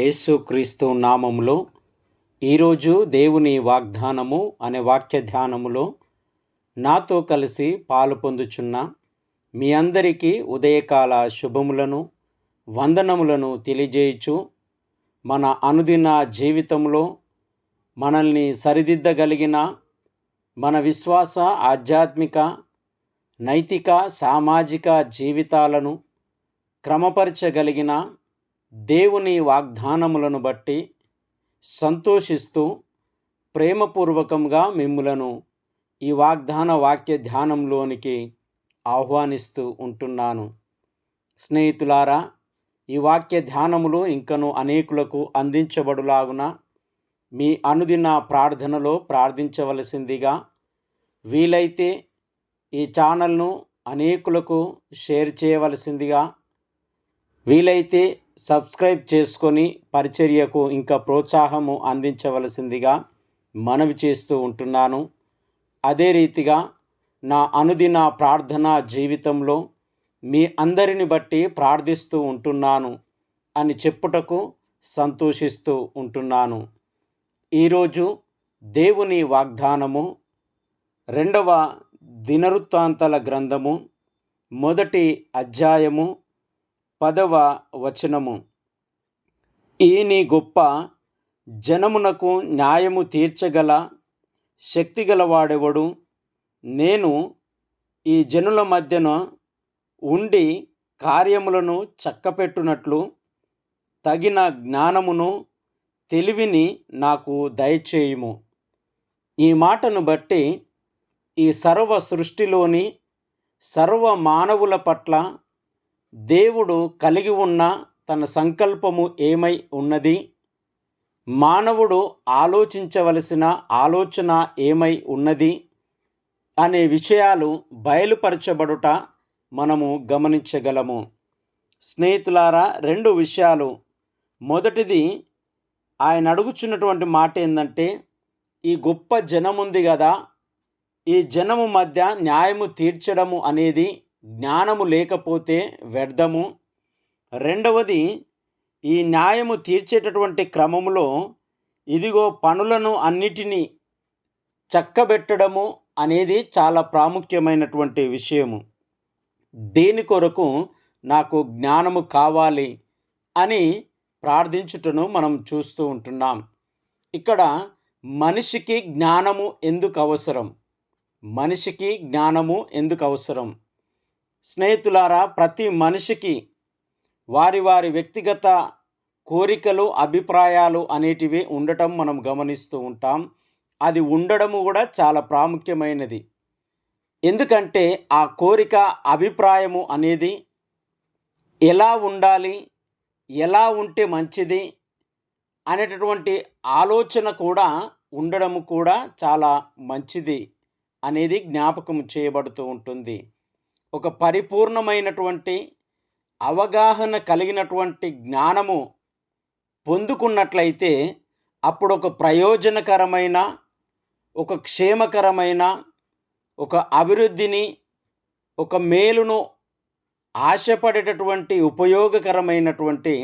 యేసుక్రీస్తు నామములో ఈరోజు దేవుని వాగ్దానము అనే వాక్య ధ్యానములో నాతో కలిసి పాలు పొందుచున్న మీ అందరికీ ఉదయకాల శుభములను వందనములను తెలియజేయచ్చు మన అనుదిన జీవితంలో మనల్ని సరిదిద్దగలిగిన మన విశ్వాస ఆధ్యాత్మిక నైతిక సామాజిక జీవితాలను క్రమపరచగలిగిన దేవుని వాగ్దానములను బట్టి సంతోషిస్తూ ప్రేమపూర్వకంగా మిమ్ములను ఈ వాగ్దాన వాక్య ధ్యానంలోనికి ఆహ్వానిస్తూ ఉంటున్నాను. స్నేహితులారా ఈ వాక్య ధ్యానములు ఇంకను అనేకులకు అందించబడులాగున మీ అనుదిన ప్రార్థనలో ప్రార్థించవలసిందిగా వీలైతే ఈ ఛానల్ను అనేకులకు షేర్ చేయవలసిందిగా వీలైతే సబ్స్క్రైబ్ చేసుకొని పరిచర్యకు ఇంకా ప్రోత్సాహము అందించవలసిందిగా మనవి చేస్తూ ఉంటున్నాను. అదే రీతిగా నా అనుదిన ప్రార్థన జీవితంలో మీ అందరిని బట్టి ప్రార్థిస్తూ ఉంటున్నాను అని చెప్పుటకు సంతోషిస్తూ ఉంటున్నాను. ఈరోజు దేవుని వాగ్దానము రెండవ దినవృత్తాంతల గ్రంథము మొదటి అధ్యాయము పదవ వచనము. ఈని గొప్ప జనమునకు న్యాయము తీర్చగల శక్తిగలవాడెవడు? నేను ఈ జనుల మధ్యన ఉండి కార్యములను చక్కపెట్టునట్లు తగిన జ్ఞానమును తెలివిని నాకు దయచేయుము. ఈ మాటను బట్టి ఈ సర్వ సృష్టిలోని సర్వ మానవుల పట్ల దేవుడు కలిగి ఉన్న తన సంకల్పము ఏమై ఉన్నది? మానవుడు ఆలోచించవలసిన ఆలోచన ఏమై ఉన్నది? అనే విషయాలు బయలుపరచబడుట మనము గమనించగలము. స్నేహితులారా రెండు విషయాలు. మొదటిది ఆయన అడుగుచున్నటువంటి మాట ఏంటంటే ఈ గొప్ప జనముంది కదా ఈ జనము మధ్య న్యాయము తీర్చడము అనేది జ్ఞానము లేకపోతే వ్యర్థము. రెండవది ఈ న్యాయము తీర్చేటటువంటి క్రమములో ఇదిగో పనులను అన్నిటినీ చక్కబెట్టడము అనేది చాలా ప్రాముఖ్యమైనటువంటి విషయము. దేని కొరకు నాకు జ్ఞానము కావాలి అని ప్రార్థించుటను మనం చూస్తూ ఉంటున్నాం. ఇక్కడ మనిషికి జ్ఞానము ఎందుకు అవసరం? మనిషికి జ్ఞానము ఎందుకు అవసరం? స్నేహితులారా ప్రతి మనిషికి వారి వారి వ్యక్తిగత కోరికలు అభిప్రాయాలు అనేటివి ఉండటం మనం గమనిస్తూ ఉంటాం. అది ఉండడము కూడా చాలా ప్రాముఖ్యమైనది. ఎందుకంటే ఆ కోరిక అభిప్రాయము అనేది ఎలా ఉండాలి ఎలా ఉంటే మంచిది అనేటటువంటి ఆలోచన కూడా ఉండడము కూడా చాలా మంచిది అనేది జ్ఞాపకం చేయబడుతూ ఉంటుంది. ఒక పరిపూర్ణమైనటువంటి అవగాహన కలిగినటువంటి జ్ఞానము పొందుకున్నట్లయితే అప్పుడు ఒక ప్రయోజనకరమైన ఒక క్షేమకరమైన ఒక అభివృద్ధిని ఒక మేలును ఆశపడేటటువంటి ఉపయోగకరమైనటువంటి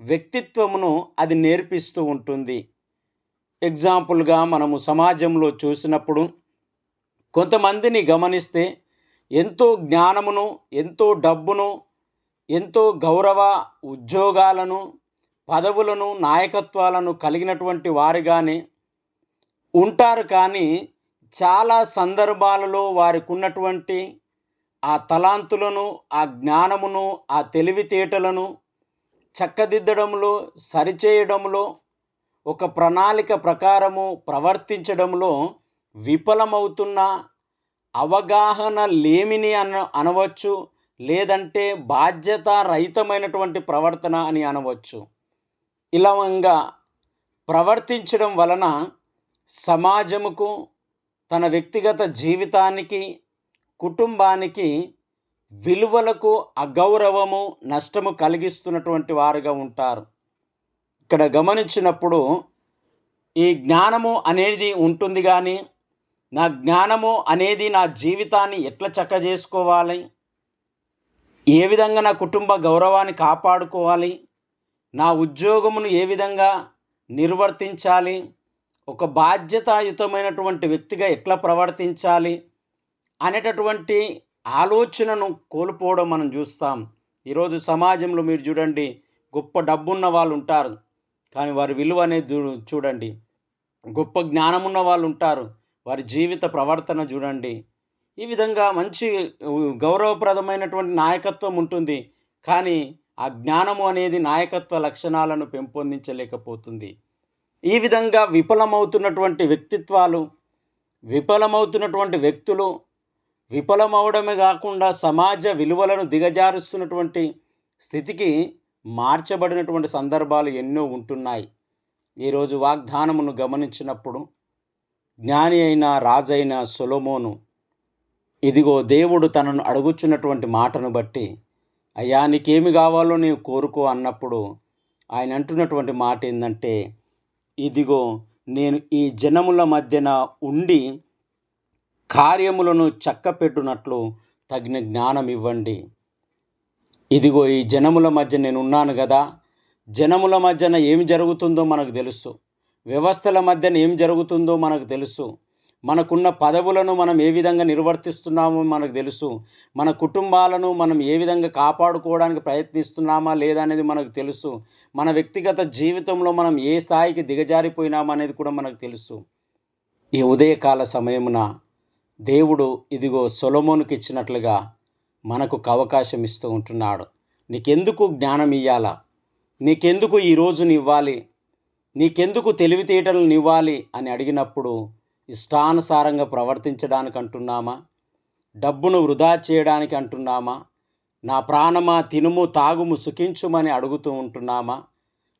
వ్యక్తిత్వమును అది నేర్పిస్తూ ఉంటుంది. ఎగ్జాంపుల్గా మనము సమాజంలో చూసినప్పుడు కొంతమందిని గమనిస్తే ఎంతో జ్ఞానమును ఎంతో డబ్బును ఎంతో గౌరవ ఉద్యోగాలను పదవులను నాయకత్వాలను కలిగినటువంటి వారుగానే ఉంటారు కానీ చాలా సందర్భాలలో వారికి ఉన్నటువంటి ఆ తలాంతులను ఆ జ్ఞానమును ఆ తెలివితేటలను చక్కదిద్దడంలో సరిచేయడంలో ఒక ప్రణాళిక ప్రకారము ప్రవర్తించడంలో విఫలమవుతున్న అవగాహన లేమిని అన అనవచ్చు లేదంటే బాధ్యత రహితమైనటువంటి ప్రవర్తన అని అనవచ్చు. ఇలాగా ప్రవర్తించడం వలన సమాజముకు తన వ్యక్తిగత జీవితానికి కుటుంబానికి విలువలకు అగౌరవము నష్టము కలిగిస్తున్నటువంటి వారుగా ఉంటారు. ఇక్కడ గమనించినప్పుడు ఈ జ్ఞానము అనేది ఉంటుంది కానీ నా జ్ఞానము అనేది నా జీవితాన్ని ఎట్లా చక్క చేసుకోవాలి ఏ విధంగా నా కుటుంబ గౌరవాన్ని కాపాడుకోవాలి? నా ఉద్యోగమును ఏ విధంగా నిర్వర్తించాలి? ఒక బాధ్యతాయుతమైనటువంటి వ్యక్తిగా ఎట్లా ప్రవర్తించాలి? అనేటటువంటి ఆలోచనను కోల్పోవడం మనం చూస్తాం. ఈరోజు సమాజంలో మీరు చూడండి గొప్ప డబ్బున్న వాళ్ళు ఉంటారు. కానీ వారి విలువ అనేది చూడండి. గొప్ప జ్ఞానం ఉన్న వాళ్ళు ఉంటారు. వారి జీవిత ప్రవర్తన చూడండి. ఈ విధంగా మంచి గౌరవప్రదమైనటువంటి నాయకత్వం ఉంటుంది. కానీ ఆ జ్ఞానము అనేది నాయకత్వ లక్షణాలను పెంపొందించలేకపోతుంది. ఈ విధంగా విఫలమవుతున్నటువంటి వ్యక్తిత్వాలు విఫలమవుతున్నటువంటి వ్యక్తులు విఫలమవడమే కాకుండా సమాజ విలువలను దిగజారుస్తున్నటువంటి స్థితికి మార్చబడినటువంటి సందర్భాలు ఎన్నో ఉంటున్నాయి. ఈరోజు వాగ్దానమును గమనించినప్పుడు జ్ఞాని అయిన రాజైన సొలోమోను ఇదిగో దేవుడు తనను అడుగుచున్నటువంటి మాటను బట్టి అయ్యా నీకేమి కావాలో నీవు కోరుకో అన్నప్పుడు ఆయన అంటున్నటువంటి మాట ఏంటంటే ఇదిగో నేను ఈ జనముల మధ్యన ఉండి కార్యములను చక్కపెట్టునట్లు తగిన జ్ఞానం ఇవ్వండి ఇదిగో ఈ జనముల మధ్య నేను ఉన్నాను కదా జనముల మధ్యన ఏమి జరుగుతుందో మనకు తెలుసు. వ్యవస్థల మధ్యన ఏం జరుగుతుందో మనకు తెలుసు. మనకున్న పదవులను మనం ఏ విధంగా నిర్వర్తిస్తున్నామో మనకు తెలుసు. మన కుటుంబాలను మనం ఏ విధంగా కాపాడుకోవడానికి ప్రయత్నిస్తున్నామా లేదా అనేది మనకు తెలుసు. మన వ్యక్తిగత జీవితంలో మనం ఏ స్థాయికి దిగజారిపోయినామా అనేది కూడా మనకు తెలుసు. ఈ ఉదయకాల సమయమున దేవుడు ఇదిగో సొలమోనుకి ఇచ్చినట్లుగా మనకు ఒక అవకాశం ఇస్తూ ఉంటున్నాడు. నీకెందుకు జ్ఞానం ఇవ్వాలా నీకెందుకు ఈ రోజుని ఇవ్వాలి? నీకెందుకు తెలివితేటలు నివ్వాలి అని అడిగినప్పుడు ఇష్టానుసారంగా ప్రవర్తించడానికి అంటున్నామా డబ్బును వృధా చేయడానికి అంటున్నామా నా ప్రాణమా తినుము తాగుము సుఖించుమని అడుగుతూ ఉంటున్నామా?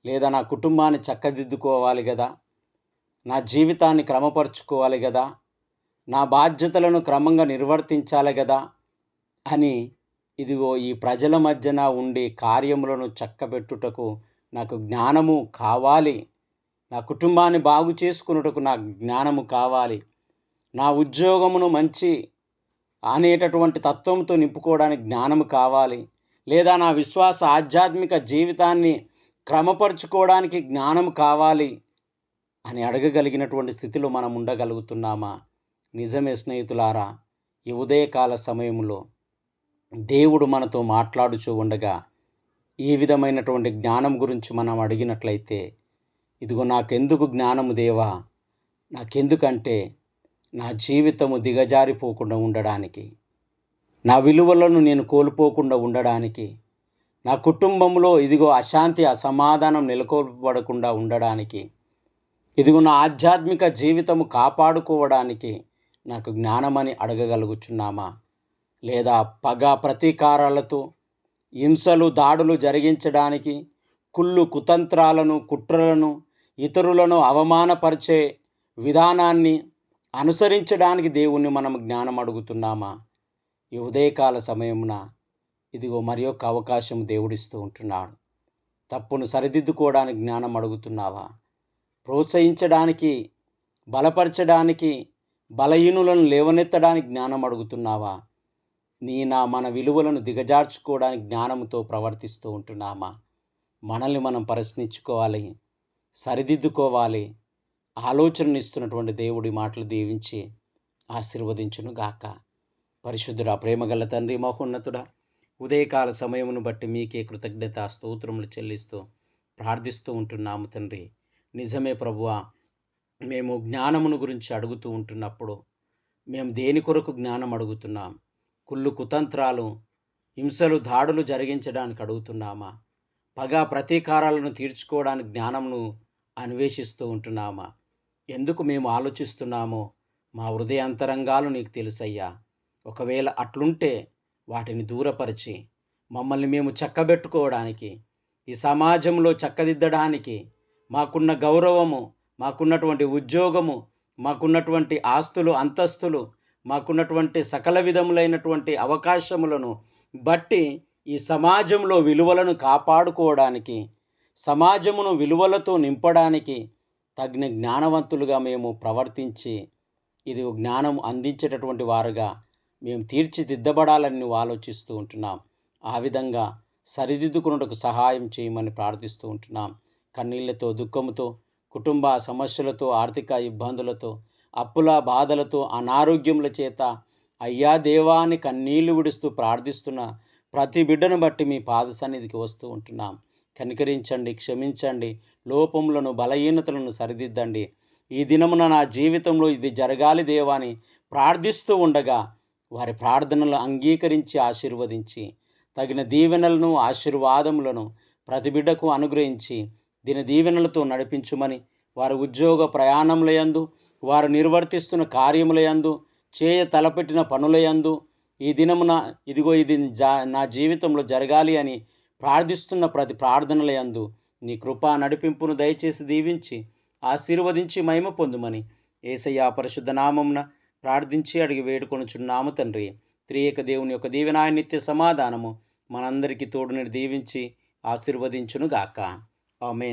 లేదా నా కుటుంబాన్ని చక్కదిద్దుకోవాలి కదా నా జీవితాన్ని క్రమపరుచుకోవాలి కదా నా బాధ్యతలను క్రమంగా నిర్వర్తించాలి కదా అని ఇదిగో ఈ ప్రజల మధ్యన ఉండి కార్యములను చక్కబెట్టుటకు నాకు జ్ఞానము కావాలి. నా కుటుంబాన్ని బాగు చేసుకున్నటకు నా జ్ఞానము కావాలి. నా ఉద్యోగమును మంచి అనేటటువంటి తత్వంతో నింపుకోవడానికి జ్ఞానము కావాలి. లేదా నా విశ్వాస ఆధ్యాత్మిక జీవితాన్ని క్రమపరుచుకోవడానికి జ్ఞానం కావాలి అని అడగగలిగినటువంటి స్థితిలో మనం ఉండగలుగుతున్నామా? నిజమే స్నేహితులారా ఈ ఉదయకాల సమయంలో దేవుడు మనతో మాట్లాడుచూ ఉండగా ఈ విధమైనటువంటి జ్ఞానం గురించి మనం అడిగినట్లయితే ఇదిగో నాకెందుకు జ్ఞానము దేవా? నాకెందుకంటే నా జీవితము దిగజారిపోకుండా ఉండడానికి నా విలువలను నేను కోల్పోకుండా ఉండడానికి నా కుటుంబంలో ఇదిగో అశాంతి అసమాధానం నెలకొల్పబడకుండా ఉండడానికి ఇదిగో నా ఆధ్యాత్మిక జీవితము కాపాడుకోవడానికి నాకు జ్ఞానమని అడగగలుగుచున్నామా? లేదా పగ ప్రతీకారాలతో హింసలు దాడులు జరిగించడానికి కుళ్ళు కుతంత్రాలను కుట్రలను ఇతరులను అవమానపరిచే విధానాన్ని అనుసరించడానికి దేవుణ్ణి మనం జ్ఞానం అడుగుతున్నామా? ఈ ఉదయకాల సమయమున ఇదిగో మరి యొక్క అవకాశం దేవుడిస్తూ ఉంటున్నాడు. తప్పును సరిదిద్దుకోవడానికి జ్ఞానం అడుగుతున్నావా? ప్రోత్సహించడానికి బలపరచడానికి బలహీనులను లేవనెత్తడానికి జ్ఞానం అడుగుతున్నావా? నీ నా మన విలువలను దిగజార్చుకోవడానికి జ్ఞానంతో ప్రవర్తిస్తూ ఉంటున్నామా? మనల్ని మనం ప్రశ్నించుకోవాలి. సరిదిద్దుకోవాలి. ఆలోచననిస్తున్నటువంటి దేవుడి మాటలు దీవించి ఆశీర్వదించును గాక. పరిశుద్ధుడా ప్రేమగల తండ్రి మహోన్నతుడా ఉదయకాల సమయమును బట్టి మీకే కృతజ్ఞత స్తోత్రములు చెల్లిస్తూ ప్రార్థిస్తూ ఉంటున్నాము తండ్రి. నిజమే ప్రభువ మేము జ్ఞానమును గురించి అడుగుతూ ఉంటున్నప్పుడు మేము దేని కొరకు జ్ఞానం అడుగుతున్నాం? కుళ్ళు కుతంత్రాలు హింసలు దాడులు జరిగించడానికి అడుగుతున్నామా? పగా ప్రతీకారాలను తీర్చుకోవడానికి జ్ఞానమును అన్వేషిస్తూ ఉంటున్నామా? ఎందుకు మేము ఆలోచిస్తున్నామో మా హృదయాంతరంగాలు నీకు తెలుసయ్యా. ఒకవేళ అట్లుంటే వాటిని దూరపరిచి మమ్మల్ని మేము చక్కబెట్టుకోవడానికి ఈ సమాజంలో చక్కదిద్దడానికి మాకున్న గౌరవము మాకున్నటువంటి ఉద్యోగము మాకున్నటువంటి ఆస్తులు అంతస్తులు మాకున్నటువంటి సకల విధములైనటువంటి అవకాశములను బట్టి ఈ సమాజంలో విలువలను కాపాడుకోవడానికి సమాజమును విలువలతో నింపడానికి తగిన జ్ఞానవంతులుగా మేము ప్రవర్తించి ఇది జ్ఞానం అందించేటటువంటి వారుగా మేము తీర్చిదిద్దబడాలని ఆలోచిస్తూ ఉంటున్నాం ఆ విధంగా సరిదిద్దుకున్నటకు సహాయం చేయమని ప్రార్థిస్తూ ఉంటున్నాం. కన్నీళ్ళతో దుఃఖముతో కుటుంబ సమస్యలతో ఆర్థిక ఇబ్బందులతో అప్పుల బాధలతో అనారోగ్యముల చేత అయ్యా దేవాన్ని కన్నీళ్ళు విడుస్తూ ప్రార్థిస్తున్న ప్రతి బిడ్డను బట్టి మీ పాద సన్నిధికి వస్తూ ఉంటున్నాం. కనికరించండి క్షమించండి లోపములను బలహీనతలను సరిదిద్దండి. ఈ దినమున నా జీవితంలో ఇది జరగాలి దేవాని ప్రార్థిస్తూ ఉండగా వారి ప్రార్థనలు అంగీకరించి ఆశీర్వదించి తగిన దీవెనలను ఆశీర్వాదములను ప్రతి బిడ్డకు అనుగ్రహించి దిన దీవెనలతో నడిపించుమని వారి ఉద్యోగ ప్రయాణములయందు వారు నిర్వర్తిస్తున్న కార్యములయందు చేయ తలపెట్టిన పనులయందు ఈ దినమున ఇదిగో ఇది జా నా జీవితంలో జరగాలి అని ప్రార్థిస్తున్న ప్రతి ప్రార్థనలయందు నీ కృపా నడిపింపును దయచేసి దీవించి ఆశీర్వదించి మహిమ పొందుమని ఏసయ్య పరిశుద్ధ నామంన ప్రార్థించి అడిగి వేడుకొనుచున్నాము తండ్రి. త్రియక దేవుని యొక్క దీవెనాయ నిత్య సమాధానము మనందరికీ తోడుని దీవించి ఆశీర్వదించునుగాక. ఆమె